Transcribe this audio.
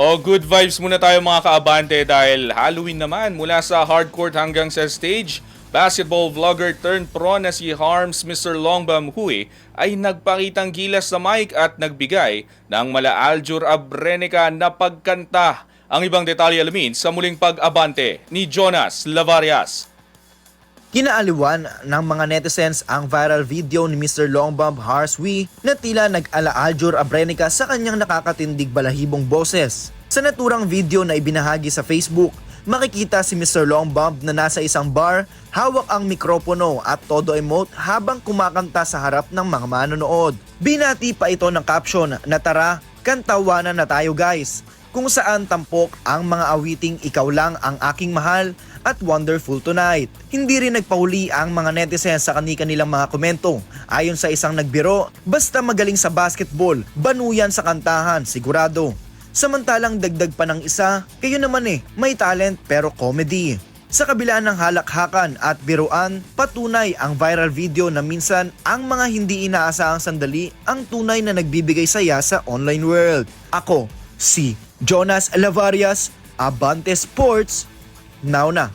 O good vibes muna tayo mga kaabante dahil Halloween naman mula sa hardcourt hanggang sa stage. Basketball vlogger turned pro na si Harms Mr. Longbam Hui ay nagpakitang gilas sa mic at nagbigay ng mala Aljur Abrenica na pagkanta. Ang ibang detalye alamin sa muling pag-abante ni Jonas Lavarias. Kinaaliwan ng mga netizens ang viral video ni Mr. Longbomb Harswi na tila nag-alaaljur Abrenica sa kanyang nakakatindig balahibong boses. Sa naturang video na ibinahagi sa Facebook, makikita si Mr. Longbomb na nasa isang bar, hawak ang mikropono at todo emote habang kumakanta sa harap ng mga manonood. Binati pa ito ng caption na tara, kantawanan na tayo guys kung saan tampok ang mga awiting Ikaw lang ang aking mahal at Wonderful Tonight. Hindi rin nagpahuli ang mga netizens sa kani-kanilang mga komento. Ayon sa isang nagbiro, basta magaling sa basketball, banuyan sa kantahan, sigurado. Samantalang dagdag pa ng isa, kayo naman eh, may talent pero comedy. Sa kabila ng halakhakan at biruan, patunay ang viral video na minsan ang mga hindi inaasahang sandali ang tunay na nagbibigay saya sa online world. Ako, si Jonas Lavarias, Abante Sports, now na.